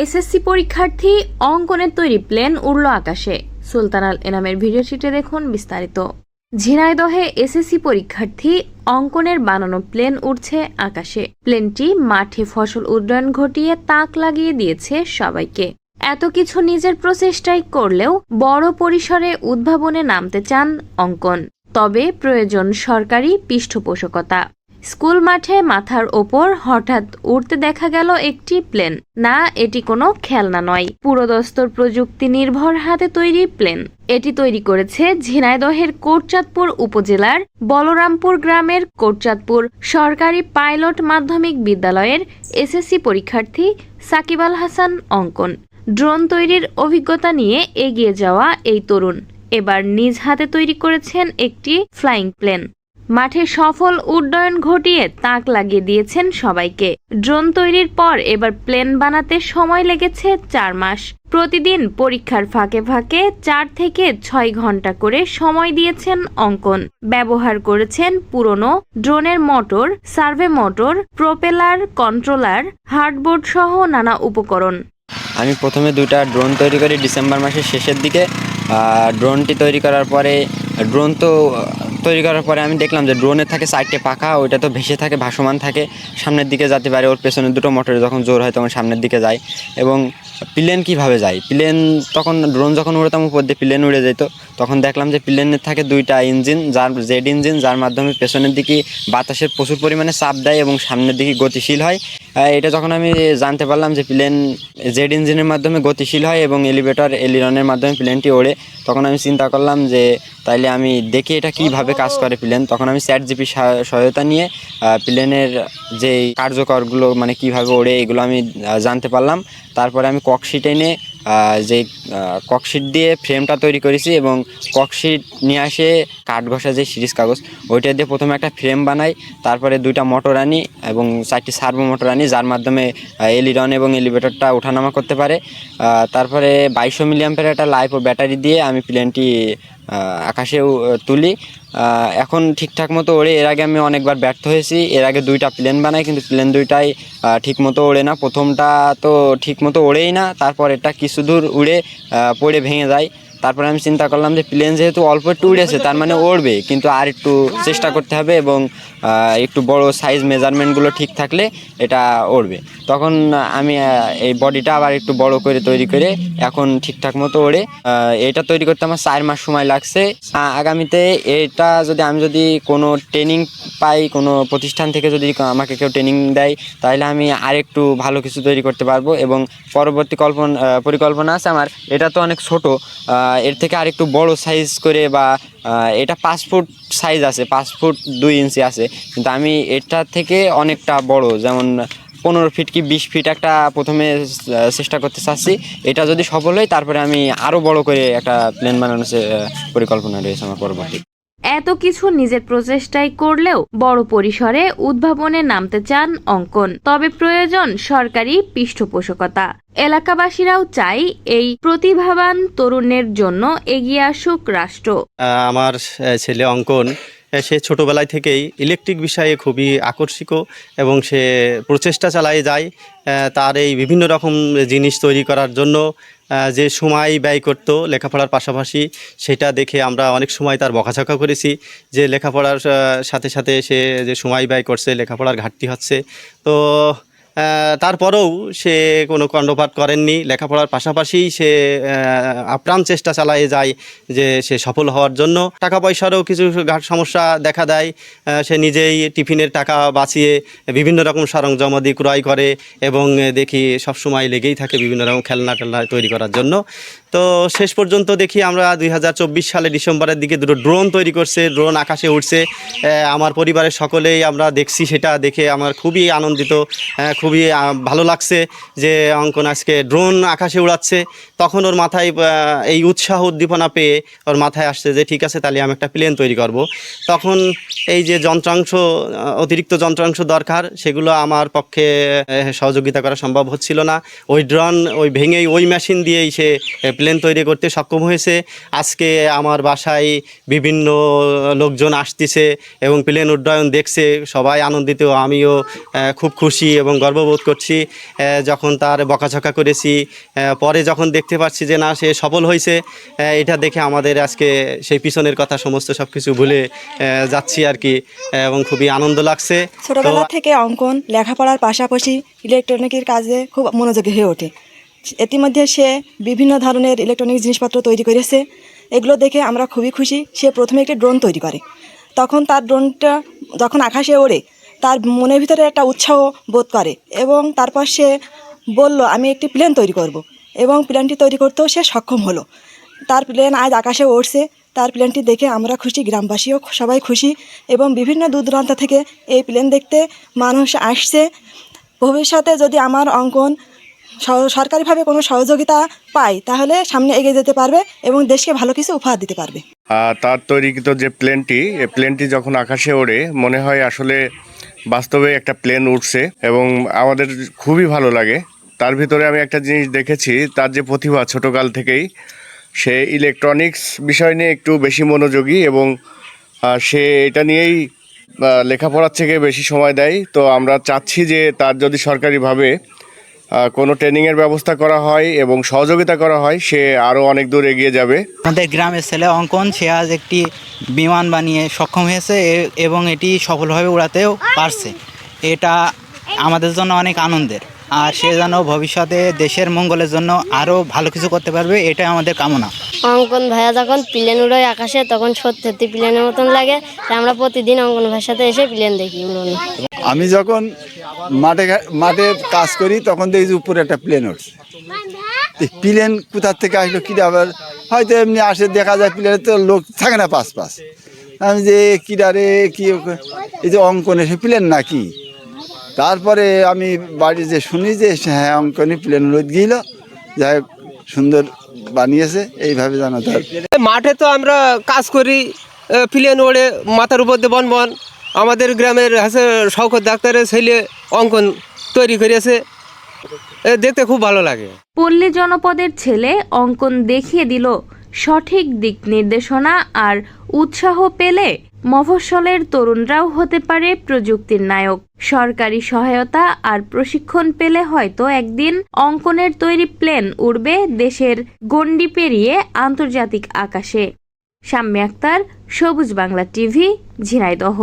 SSC পরীক্ষার্থী অঙ্কনের তৈরি প্লেন উড়ল আকাশে। সুলতানাল এনামের ভিডিও শিটে দেখুন বিস্তারিত। ঝিনাইদহে এসএসসি পরীক্ষার্থী অঙ্কনের বানানো প্লেন উড়ছে আকাশে। প্লেনটি মাঠে ফসল উড্ডয়ন ঘটিয়ে তাক লাগিয়ে দিয়েছে সবাইকে। এত কিছু নিজের প্রচেষ্টায় করলেও বড় পরিসরে উদ্ভাবনে নামতে চান অঙ্কন। তবে প্রয়োজন সরকারি পৃষ্ঠপোষকতা। স্কুল মাঠে মাথার ওপর হঠাৎ উড়তে দেখা গেল একটি প্লেন। না, এটি কোনো খেলনা নয়। পুরোদস্তর প্রযুক্তি নির্ভর হাতে তৈরি প্লেন। এটি তৈরি করেছে ঝিনাইদহের কোটচাঁদপুর উপজেলার বলরামপুর গ্রামের কোটচাঁদপুর সরকারি পাইলট মাধ্যমিক বিদ্যালয়ের এসএসসি পরীক্ষার্থী সাকিব আল হাসান অঙ্কন। ড্রোন তৈরির অভিজ্ঞতা নিয়ে এগিয়ে যাওয়া এই তরুণ। এবার নিজ হাতে তৈরি করেছেন একটি ফ্লাইং প্লেন। মাঠে সফল উড্ডয়ন ঘটিয়ে তাক লাগিয়ে দিয়েছেন সবাইকে। ড্রোন তৈরির পর এবার প্লেন বানাতে সময় লেগেছে চার মাস। প্রতিদিন পরীক্ষার ফাঁকে ফাঁকে চার থেকে ছয় ঘণ্টা করে সময় দিয়েছেন অঙ্কন। ব্যবহার করেছেন পুরনো ড্রোনের motor, servo motor, propeller, controller, hardboard সহ নানা উপকরণ। আমি প্রথমে দুটা ড্রোন তৈরি করি ডিসেম্বর মাসের শেষের দিকে। ড্রোনটি তৈরি করার পরে, ড্রোন তো তৈরি করার পরে আমি দেখলাম যে ড্রোনের থাকে সাইডে পাখা, ওইটা তো ভেসে থাকে, ভাসমান থাকে। সামনের দিকে যাতে পারে ওর পেছনে দুটো মোটরে যখন জোর হয় তখন সামনের দিকে যায়। এবং প্লেন কীভাবে যায়? প্লেন তখন ড্রোন যখন উড়তাম উপর দিয়ে প্লেন উড়ে যেত তখন দেখলাম যে প্লেনের থাকে দুইটা ইঞ্জিন যার জেড ইঞ্জিন যার মাধ্যমে পেছনের দিকে বাতাসের প্রচুর পরিমাণে চাপ দেয় এবং সামনের দিকে গতিশীল হয়। এটা যখন আমি জানতে পারলাম যে প্লেন জেড ইঞ্জিনের মাধ্যমে গতিশীল হয় এবং এলিভেটর এলিরনের মাধ্যমে প্লেনটি ওড়ে, তখন আমি চিন্তা করলাম যে তাইলে আমি দেখি এটা কীভাবে কাজ করে প্লেন তখন আমি স্যাট জিপি সহায়তা নিয়ে প্লেনের যে কার্যকরগুলো মানে কীভাবে ওড়ে এগুলো আমি জানতে পারলাম। তারপরে আমি ককশিট এনে যে ককশিট দিয়ে ফ্রেমটা তৈরি করেছি এবং ককশিট নিয়ে আসে কাঠ ঘষা যে সিরিজ কাগজ, ওইটা দিয়ে প্রথমে একটা ফ্রেম বানাই, তারপরে দুইটা মোটর আনি এবং চারটি সার্ভো মোটর আনি, যার মাধ্যমে এলিডন এবং এলিভেটরটা ওঠানামা করতে পারে। তারপরে বাইশো মিলিয়াম্পের একটা লাইফ ও ব্যাটারি দিয়ে আমি প্লেনটি আকাশেও তুলি। এখন ঠিকঠাক মতো ওড়ে। এর আগে আমি অনেকবার ব্যর্থ হয়েছি। এর আগে দুইটা প্লেন বানাই, কিন্তু প্লেন দুইটাই ঠিক মতো ওড়ে না। প্রথমটা তো ঠিক মতো ওড়েই না। তারপর এটা কিছু দূর উড়ে পড়ে ভেঙে যায়। তারপরে আমি চিন্তা করলাম যে প্লেন যেহেতু অল্প একটু উড়েছে তার মানে উড়বে কিন্তু আর একটু চেষ্টা করতে হবে এবং একটু বড় সাইজ মেজারমেন্টগুলো ঠিক থাকলে এটা উড়বে তখন আমি এই বডিটা আবার একটু বড় করে তৈরি করে এখন ঠিকঠাক মতো ওড়ে। এটা তৈরি করতে আমার চার মাস সময় লাগছে। আগামীতে এটা যদি আমি যদি কোনো ট্রেনিং পাই, কোনো প্রতিষ্ঠান থেকে যদি আমাকে কেউ ট্রেনিং দেয়, তাহলে আমি আরেকটু ভালো কিছু তৈরি করতে পারব এবং পরবর্তী কল্পনা পরিকল্পনা আছে আমার। এটা তো অনেক ছোট। এর থেকে আরেকটু বড় সাইজ করে বা এটা পাঁচ ফুট সাইজ আছে, পাঁচ ফুট দুই ইঞ্চি আছে। কিন্তু আমি এটা থেকে অনেকটা বড়, যেমন পনেরো ফিট কি বিশ ফিট একটা প্রথমে চেষ্টা করতে চাচ্ছি। এটা যদি সফল হয়, তারপরে আমি আরও বড় করে একটা প্ল্যান বানানোর পরিকল্পনা রয়েছে আমার পরবর্তী। এত কিছু নিজের প্রচেষ্টায় করলেও বড় পরিসরে উদ্ভাবনে নামতে চান অঙ্কন। তবে প্রয়োজন সরকারি পৃষ্ঠপোষকতা। এলাকাবাসীরাও চাই এই প্রতিভাবান তরুণের জন্য এগিয়ে আসুক রাষ্ট্র। আমার ছেলে অঙ্কন সে ছোটোবেলায় থেকেই ইলেকট্রিক বিষয়ে খুবই আকর্ষিক এবং সে প্রচেষ্টা চালায় যায় তার এই বিভিন্ন রকম জিনিস তৈরি করার জন্য যে সময় ব্যয় করত লেখাপড়ার পাশাপাশি, সেটা দেখে আমরা অনেক সময় তার বকাঝকা করেছি, যে লেখাপড়ার সাথে সাথে সে যে সময় ব্যয় করছে, লেখাপড়ার ঘাটতি হচ্ছে। তো তারপরেও সে কোনো কণ্ডপাত করেননি। লেখাপড়ার পাশাপাশি সে আপ্রাণ চেষ্টা চালায় যায় যে সে সফল হওয়ার জন্য। টাকা পয়সারও কিছু ঘাট সমস্যা দেখা দেয়। সে নিজেই টিফিনের টাকা বাঁচিয়ে বিভিন্ন রকম সরঞ্জামাদি ক্রয় করে এবং দেখি সবসময় লেগেই থাকে বিভিন্ন রকম খেলনা টেলনা তৈরি করার জন্য। তো শেষ পর্যন্ত দেখি আমরা দুই হাজার চব্বিশ সালে ডিসেম্বরের দিকে দুটো ড্রোন তৈরি করছে ড্রোন আকাশে উঠছে আমার পরিবারের সকলেই আমরা দেখছি সেটা দেখে আমার খুবই আনন্দিত খুবই ভালো লাগছে যে অঙ্কন আজকে ড্রোন আকাশে উড়াচ্ছে। তখন ওর মাথায় এই উৎসাহ উদ্দীপনা পেয়ে ওর মাথায় আসছে যে, ঠিক আছে, তাহলে আমি একটা প্লেন তৈরি করব। তখন এই যে যন্ত্রাংশ, অতিরিক্ত যন্ত্রাংশ দরকার, সেগুলো আমার পক্ষে সহযোগিতা করা সম্ভব হচ্ছিল না। ওই ড্রোন ওই ভেঙেই, ওই মেশিন দিয়েই সে প্লেন তৈরি করতে সক্ষম হয়েছে। আজকে আমার বাসায় বিভিন্ন লোকজন আসতেছে এবং প্লেন উড্ডয়ন দেখছে সবাই আনন্দিত আমিও খুব খুশি এবং গর্ববোধ করছি। যখন তার বকাঝকা করেছি পরে যখন দেখতে পাচ্ছি যে না সে সফল হয়েছে এটা দেখে আমাদের আজকে সেই পিছনের কথা সমস্ত সব কিছু ভুলে যাচ্ছি আর কি এবং খুবই আনন্দ লাগছে। ছোটবেলা থেকে অঙ্কন লেখাপড়ার পাশাপাশি ইলেকট্রনিকের কাজে খুব মনোযোগী হয়ে ওঠে। ইতিমধ্যে সে বিভিন্ন ধরনের ইলেকট্রনিক জিনিসপত্র তৈরি করেছে। এগুলো দেখে আমরা খুবই খুশি। সে প্রথমে একটি ড্রোন তৈরি করে। তখন তার ড্রোনটা যখন আকাশে ওড়ে, তার মনের ভিতরে একটা উৎসাহ বোধ করে এবং তারপর সে বলল, আমি একটি প্লেন তৈরি করব। এবং প্লেনটি তৈরি করতেও সে সক্ষম হলো। তার প্লেন আজ আকাশে উড়ছে তার প্লেনটি দেখে আমরা খুশি, গ্রামবাসীও সবাই খুশি এবং বিভিন্ন দূর দূরান্ত থেকে এই প্লেন দেখতে মানুষ আসছে। ভবিষ্যতে যদি আমার অঙ্কন সরকারিভাবে কোনো সহযোগিতা পায়, তাহলে সামনে এগিয়ে যেতে পারবে এবং দেশকে ভালো কিছু উপহার দিতে পারবে। তার তৈরিকৃত যে প্লেনটি এই প্লেনটি যখন আকাশে ওড়ে, মনে হয় আসলে বাস্তবে একটা প্লেন উঠছে এবং আমাদের খুবই ভালো লাগে। তার ভিতরে আমি একটা জিনিস দেখেছি, তার যে প্রতিভা ছোটকাল থেকেই, সে ইলেকট্রনিক্স বিষয় নিয়ে একটু বেশি মনোযোগী এবং সে এটা নিয়েই লেখাপড়ার থেকে বেশি সময় দেয়। তো আমরা চাচ্ছি যে তার যদি সরকারিভাবে কোনো ট্রেনিংয়ের ব্যবস্থা করা হয় এবং সহযোগিতা করা হয় সে আরও অনেক দূর এগিয়ে যাবে। আমাদের গ্রামের ছেলে অঙ্কন সে আজ একটি বিমান বানিয়ে সক্ষম হয়েছে এবং এটি সফলভাবে উড়াতেও পারছে। এটা আমাদের জন্য অনেক আনন্দের। আর সে যেন ভবিষ্যতে দেশের মঙ্গলের জন্য আরও ভালো কিছু করতে পারবে এটাই আমাদের কামনা। অঙ্কন ভাইয়া যখন প্লেন উড়োয় আকাশে তখন সত্যি প্লেনের মতন লাগে। তাই আমরা প্রতিদিন অঙ্কন ভাইয়ের সাথে এসে প্লেন দেখি উড়োনো। আমি যখন মাঠে মাঠে কাজ করি, তখন দেখি যে উপরে একটা প্লেন উঠছে। প্লেন কোথার থেকে আসলো কি আবার, হয়তো এমনি আসে, দেখা যায় প্লেনে তো লোক থাকে না পাশ পাশ আমি যে কিরা রে কী এই যে অঙ্কনে, সে প্লেন নাকি? তারপরে আমি বাড়ি যে শুনি যে হ্যাঁ অঙ্কনে প্লেন রোদ গিয়েছিল। যাই সুন্দর বানিয়েছে, এইভাবে জানা তার মাঠে তো আমরা কাজ করি প্লেন ওড়ে, মাথার উপর দিয়ে বন বন। আমাদের গ্রামের হাসে শওকত ডাক্তারের ছেলে অঙ্কন তৈরি করেছে দেখতে খুব ভালো লাগে। পল্লী জনপদের ছেলে অঙ্কন দেখিয়ে দিল সঠিক দিক নির্দেশনা আর উৎসাহ পেলে মফস্বলের তরুণরাও হতে পারে প্রযুক্তির নায়ক। সরকারি সহায়তা আর প্রশিক্ষণ পেলে হয়তো একদিন অঙ্কনের তৈরি প্লেন উড়বে দেশের গণ্ডি পেরিয়ে আন্তর্জাতিক আকাশে। সাম্য আক্তার, সবুজ বাংলা টিভি, ঝিনাইদহ।